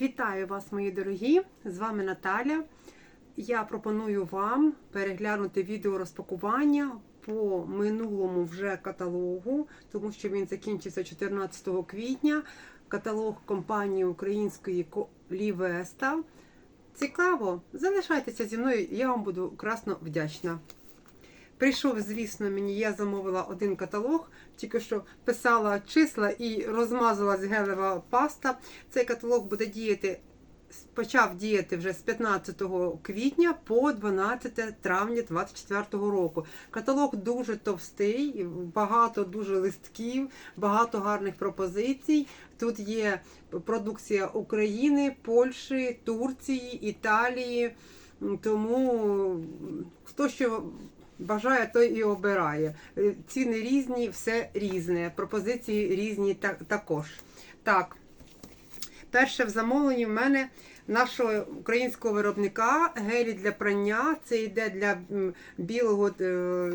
Вітаю вас, мої дорогі! З вами Наталя. Я пропоную вам переглянути відео розпакування по минулому вже каталогу, тому що він закінчився 14 квітня. Каталог компанії української Лівеста. Цікаво, залишайтеся зі мною, я вам буду красно вдячна. Прийшов, звісно, мені, я замовила один каталог, тільки що писала числа і розмазалась гелева паста. Цей каталог буде діяти, почав діяти вже з 15 квітня по 12 травня 2024 року. Каталог дуже товстий, багато дуже листків, багато гарних пропозицій. Тут є продукція України, Польщі, Турції, Італії. Тому хто що бажає, той і обирає. Е, Ціни різні, все різне. Пропозиції різні так, також. Так, перше в замовленні в мене нашого українського виробника гелі для прання. Це йде для білого. е,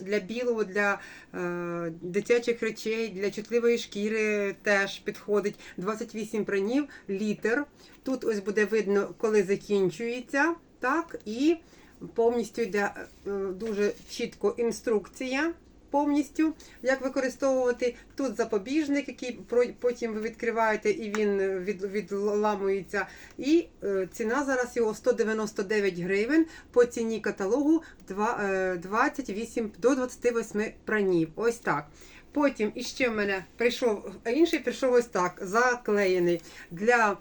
Для білого, для е, дитячих речей, для чутливої шкіри теж підходить 28 пранів, літр. Тут ось буде видно, коли закінчується. Так, і повністю йде е, дуже чітко інструкція. Повністю, як використовувати тут запобіжник, який потім ви відкриваєте і він від, відламується. І е, ціна зараз його 199 гривень по ціні каталогу 2, е, 28 до 28 пранів. Ось так. Потім іще в мене прийшов, інший прийшов ось так, заклеєний для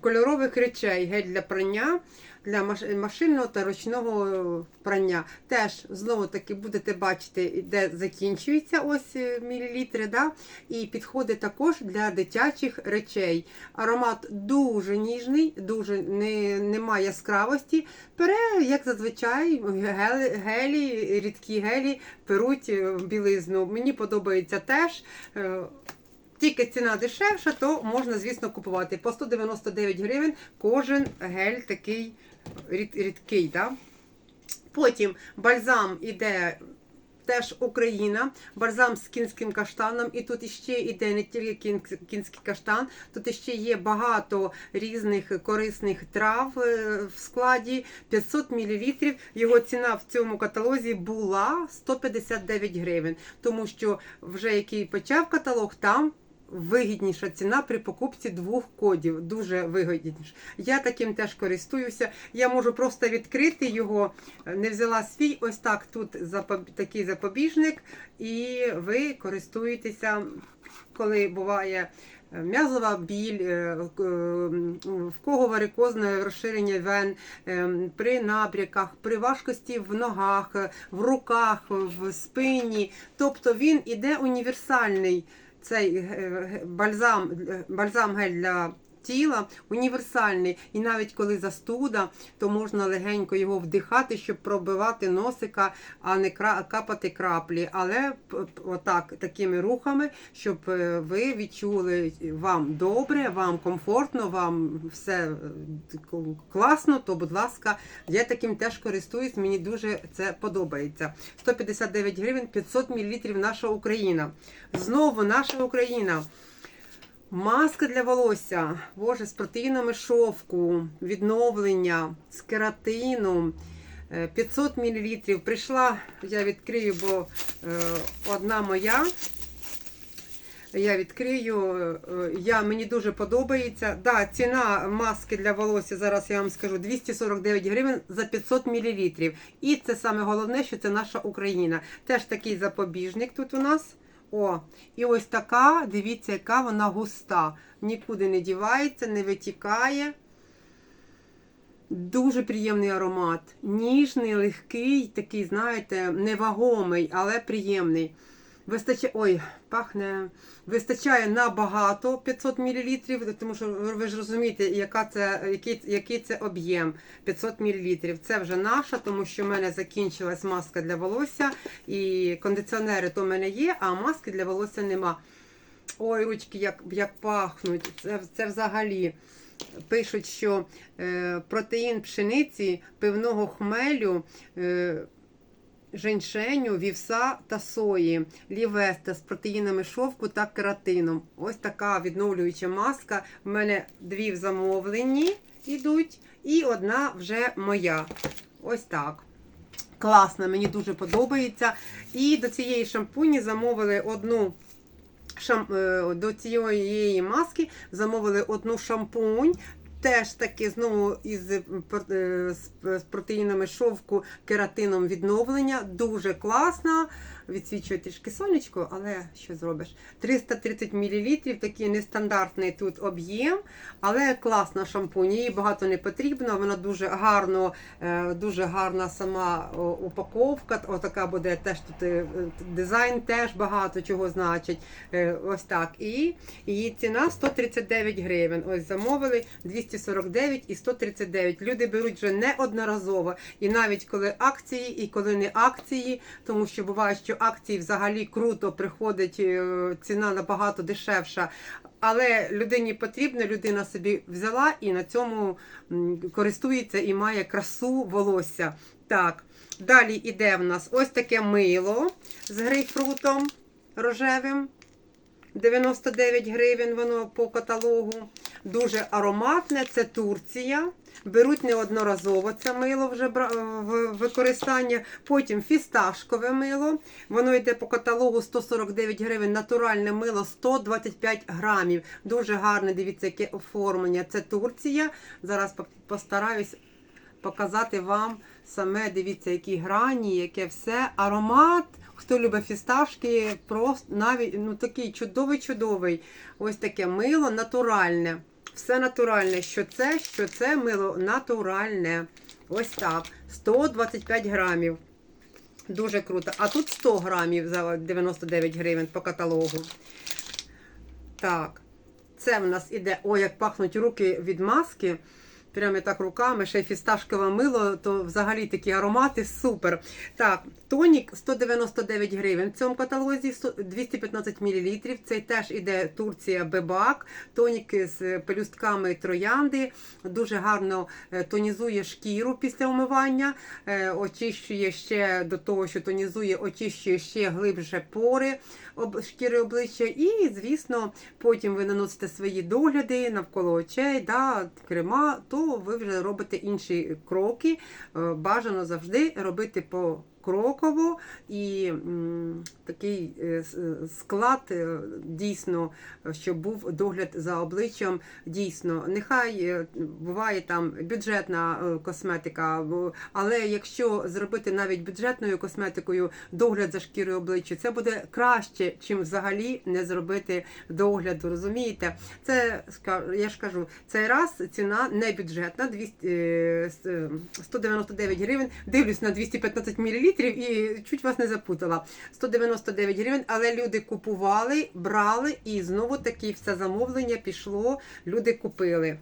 кольорових речей, гель для прання, для машинного та ручного прання. Теж, знову таки, будете бачити, де закінчується ось мілілітри, да? і підходить також для дитячих речей. Аромат дуже ніжний, дуже не, немає яскравості. Пере, як зазвичай, гелі, гелі, рідкі гелі перуть білизну. Мені подобається теж. Тільки ціна дешевша, то можна, звісно, купувати. По 199 гривень кожен гель такий рідкий. Да? Потім бальзам іде. Теж Україна, бальзам з кінським каштаном, і тут іще йде не тільки кінський каштан, тут іще є багато різних корисних трав в складі 500 мл. Його ціна в цьому каталозі була 159 гривень, тому що вже який почав каталог, там вигідніша ціна при покупці двох кодів. Дуже вигідніше. Я таким теж користуюся. Я можу просто відкрити його, не взяла свій, ось так тут такий запобіжник, і ви користуєтеся, коли буває. М'язова біль, е, в кого варикозне розширення вен, е, при набряках, при важкості в ногах, в руках, в спині. Тобто він іде універсальний цей е, бальзам, бальзам гель для тіла універсальний. І навіть коли застуда, то можна легенько його вдихати, щоб пробивати носика, а не капати краплі. Але отак, такими рухами, щоб е, ви відчули вам добре, вам комфортно, вам все е, класно, то, будь ласка, я таким теж користуюсь, мені дуже це подобається. 159 гривень, 500 мл наша Україна. Знову наша Україна. Маска для волосся, боже, з протеїнами шовку, відновлення, з кератину 500 мл. Прийшла, я відкрию, бо е, одна моя. Я відкрию, е, я, мені дуже подобається. Да, Ціна маски для волосся, зараз я вам скажу, 249 гривень за 500 мл. І це саме головне, що це наша Україна. Теж такий запобіжник тут у нас. О, і ось така, дивіться, яка вона густа. Нікуди не дівається, не витікає. Дуже приємний аромат. Ніжний, легкий, такий, знаєте, невагомий, але приємний. Вистачає, ой, пахне, вистачає набагато 500 мл, тому що ви ж розумієте, яка це, який який це об'єм 500 мл. Це вже наша, тому що в мене закінчилась маска для волосся. І кондиціонери то в мене є, а маски для волосся нема. Ой, ручки, як як пахнуть. Це, це взагалі. Пишуть, що е, протеїн пшениці пивного хмелю. Е, женьшеню, вівса та сої, лівеста з протеїнами шовку та кератином. Ось така відновлююча маска. У мене дві в замовленні йдуть, і одна вже моя. Ось так. Класно, мені дуже подобається. І до цієї шампуні замовили одну. Е, До цієї маски замовили одну шампунь. Теж таки знову із е, е, з- протеїнами шовку, кератином відновлення. Дуже класна. Відсвічує трішки сонечко, але що зробиш? 330 мл, такий нестандартний тут об'єм, але класна шампунь. Її багато не потрібно. Вона дуже гарно, е, дуже гарна сама упаковка. Отака буде теж тут дизайн, теж багато чого значить. Ось так. І її ціна 139 гривень. Ось замовили 249 і 139. Люди беруть вже неодноразово. І навіть коли акції, і коли не акції, тому що буває, що акції взагалі круто приходить, е, ціна набагато дешевша. Але людині потрібно, людина собі взяла і на цьому користується і має красу волосся. Так, далі іде в нас ось таке мило з грейпфрутом рожевим. 99 гривень воно по каталогу. Дуже ароматне, це Турція. Беруть неодноразово це мило вже в використання. Потім фісташкове мило. Воно йде по каталогу 149 гривень. Натуральне мило 125 грамів. Дуже гарне, дивіться, яке оформлення. Це Турція. Зараз по- постараюсь показати вам саме, дивіться, які грані, яке все. Аромат. Хто любить фісташки, просто навіть ну такий чудовий-чудовий. Ось таке мило натуральне. Все натуральне. Що це? Що це мило натуральне. Ось так. 125 грамів. Дуже круто. А тут 100 грамів за 99 гривень по каталогу. Так. Це в нас іде. Ой, як пахнуть руки від маски. Прямо так руками, ще й фісташкове мило, то взагалі такі аромати супер. Так, тонік 199 гривень. В цьому каталозі 215 мл. Цей теж іде Турція Бебак. Тонік з пелюстками троянди. Дуже гарно е, тонізує шкіру після умивання, е, очищує ще до того, що тонізує, очищує ще глибше пори об шкіри обличчя. І, звісно, потім ви наносите свої догляди навколо очей, да, крема, то ви вже робите інші кроки. Е, Бажано завжди робити по. Кроково і такий е, е, склад е, дійсно, щоб був догляд за обличчям. Дійсно, нехай буває там бюджетна косметика, але якщо зробити навіть бюджетною косметикою догляд за шкірою обличчя, це буде краще, чим взагалі не зробити догляду. Розумієте? Це я ж кажу, цей раз ціна не бюджетна, 200, е, е, 199 гривень. Дивлюсь на 215 мл і чуть вас не запутала. 199 гривень, але люди купували, брали і знову таки все замовлення пішло. Люди купили.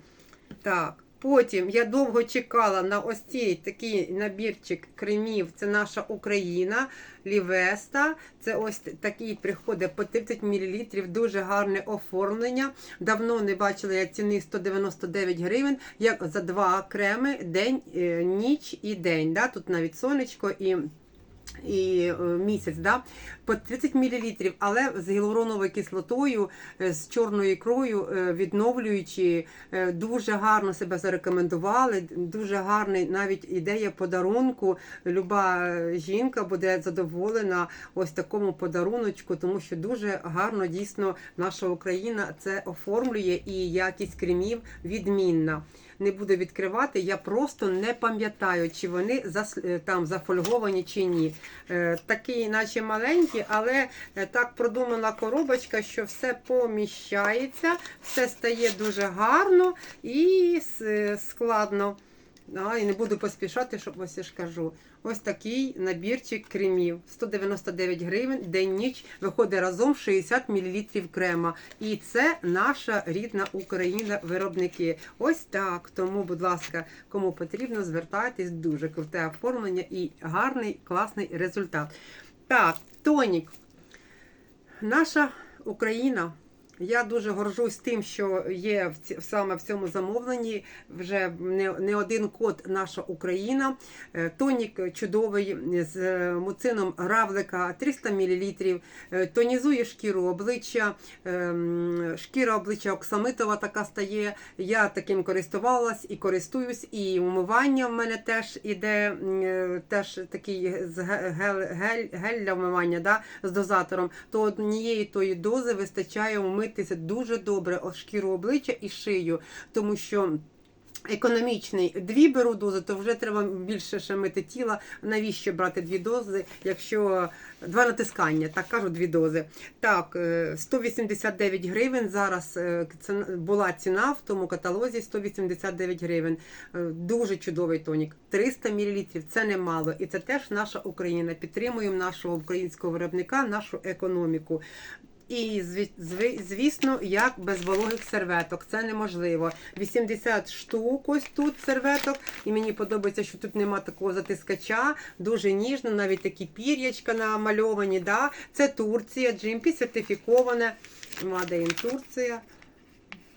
Так. Потім я довго чекала на ось цей такий набірчик кремів. Це наша Україна, Лівеста. Це ось такий приходить по 30 мл. Дуже гарне оформлення. Давно не бачила я ціни 199 гривень. Як за два креми день, е, ніч і день. Да? Тут навіть сонечко і. І е, місяць, да? по 30 мл, але з гіалуроновою кислотою, е, з чорною ікрою, е, відновлюючи, дуже гарно себе зарекомендували. Дуже гарний навіть ідея подарунку. Люба жінка буде задоволена ось такому подаруночку, тому що дуже гарно дійсно наша Україна це оформлює і якість кремів відмінна. Не буду відкривати, я просто не пам'ятаю, чи вони е, там зафольговані чи ні. Е, Такі, наче маленькі, але е, так продумана коробочка, що все поміщається, все стає дуже гарно і складно. І не буду поспішати, щоб ось я ж кажу. Ось такий набірчик кремів. 199 гривень, день-ніч виходить разом 60 мл крема. І це наша рідна Україна виробники. Ось так. Тому, будь ласка, кому потрібно, звертайтесь. Дуже круте оформлення і гарний, класний результат. Так, тонік. Наша Україна Я дуже горжусь тим, що є саме в цьому замовленні вже не, не один код наша Україна. Е, Тонік чудовий з е, муцином равлика 300 мл. Тонізує шкіру обличчя. Шкіра обличчя оксамитова така стає. Я таким користувалась і користуюсь. І умивання в мене теж іде е, теж такий гель, гель, для вмивання да, з дозатором. То однієї тої дози вистачає умитися дуже добре шкіру обличчя і шию, тому що. Економічний дві беру дози, то вже треба більше ще мити тіла. Навіщо брати дві дози, якщо два натискання, так кажу, дві дози. Так, е, 189 гривень. Зараз е, була ціна в тому каталозі 189 гривень. Е, Дуже чудовий тонік. 300 мл це немало. І це теж наша Україна. Підтримуємо нашого українського виробника, нашу економіку. І зві- звісно, як без вологих серветок. Це неможливо. 80 штук ось тут серветок. І мені подобається, що тут нема такого затискача. Дуже ніжно, навіть такі пір'ячка намальовані. Да? Це Турція, GMP сертифіковане. Мада Турція.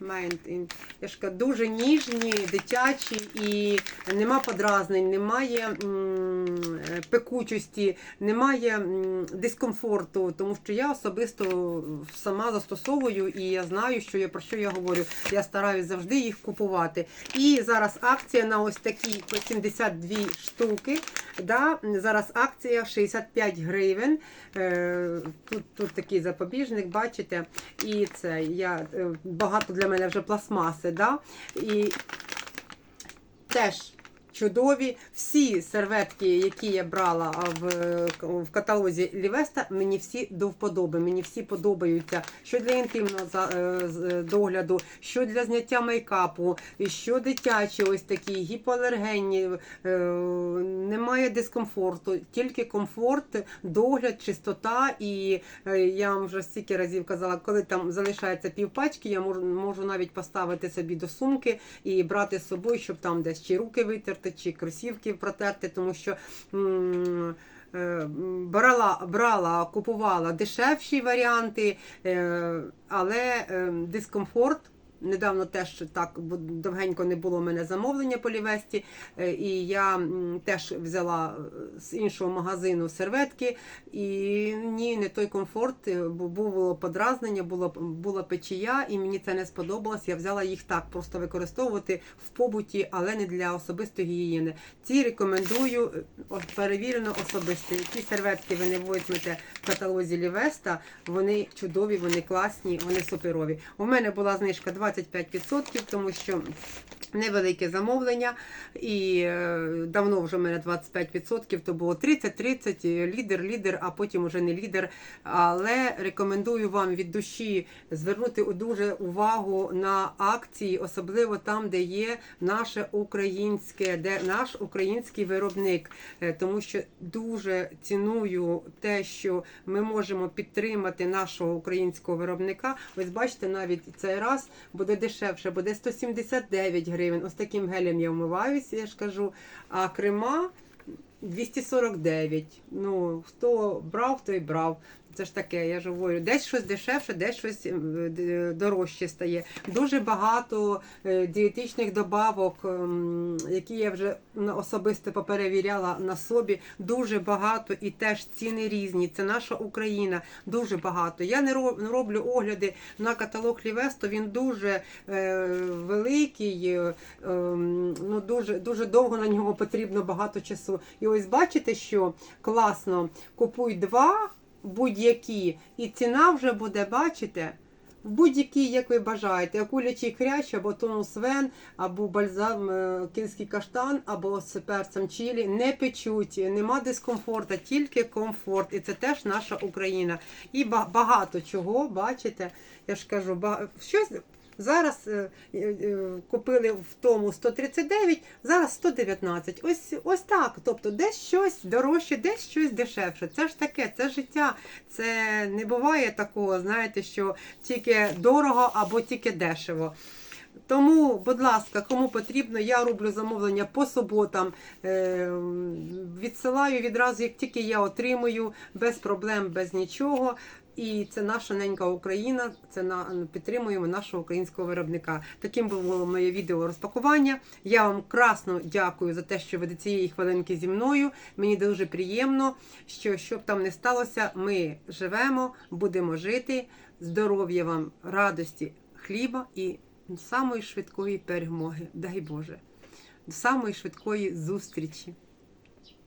Made Я ж кажу, дуже ніжні, дитячі і нема подразнень, немає е, пекучості, немає дискомфорту, тому що я особисто сама застосовую і я знаю, що я про що я говорю. Я стараюсь завжди їх купувати. І зараз акція на ось такі по 72 штуки. Да? Зараз акція 65 гривень. Е, Тут, тут такий запобіжник, бачите. І це я е, багато для мене вже пластмаси. Да? І теж чудові. Всі серветки, які я брала в, в каталозі Лівеста, мені всі до вподоби. Мені всі подобаються. Що для інтимного за- е, догляду, що для зняття мейкапу, що дитячі, ось такі гіпоалергенні, е, немає дискомфорту, тільки комфорт, догляд, чистота. І е, я вам вже стільки разів казала, коли там залишається півпачки, я можу, можу навіть поставити собі до сумки і брати з собою, щоб там десь чи руки витерти, чи кросівки протерти, тому що. е, Брала, брала, купувала дешевші варіанти, е, але е, дискомфорт. Недавно теж так довгенько не було в мене замовлення по лівесті, е, і я теж взяла е, з іншого магазину серветки. І ні, не той комфорт, е, бо було подразнення, було, була печія, і мені це не сподобалось. Я взяла їх так, просто використовувати в побуті, але не для особистої гігієни. Ці рекомендую перевірено особисто. Які серветки ви не візьмете в каталозі Лівеста, вони чудові, вони класні, вони суперові. У мене була знижка 25%, тому що невелике замовлення, і е, давно вже в мене 25%, то було 30-30, е, лідер, лідер, а потім уже не лідер. Але рекомендую вам від душі звернути дуже увагу на акції, особливо там, де є наше українське, де наш український виробник, Е, тому що дуже ціную те, що ми можемо підтримати нашого українського виробника. Ось бачите, навіть цей раз буде дешевше, буде 179 гривень. Ось таким гелем я вмиваюся, я ж кажу. А крема 249. Ну, хто брав, той брав. Це ж таке, я ж говорю, десь щось дешевше, десь щось е, дорожче стає. Дуже багато е, дієтичних добавок, ем, які я вже особисто поперевіряла на собі. Дуже багато і теж ціни різні. Це наша Україна, дуже багато. Я не роблю огляди на каталог Лівесто. Він дуже е, великий, е, ем, ну дуже дуже довго на нього потрібно багато часу. І ось бачите, що класно купуй два будь-які, і ціна вже буде, бачите. В будь-якій, як ви бажаєте, акулячий хрящ, або тонус вен, або бальзам е, кінський каштан, або з перцем чилі, не печуть, нема дискомфорту, тільки комфорт. І це теж наша Україна. І ба- багато чого, бачите, я ж кажу, ба- щось зараз е, е, е, купили в тому 139, зараз 119. Ось, ось так. Тобто десь щось дорожче, десь щось дешевше. Це ж таке, це життя. Це не буває такого, знаєте, що тільки дорого або тільки дешево. Тому, будь ласка, кому потрібно, я роблю замовлення по суботам. Е, Відсилаю відразу, як тільки я отримую, без проблем, без нічого. І це наша ненька Україна. Це на підтримуємо нашого українського виробника. Таким було моє відео розпакування. Я вам красно дякую за те, що ви до цієї хвилинки зі мною. Мені дуже приємно, що щоб там не сталося, ми живемо, будемо жити. Здоров'я вам, радості, хліба і самої швидкої перемоги. Дай Боже, до самої швидкої зустрічі.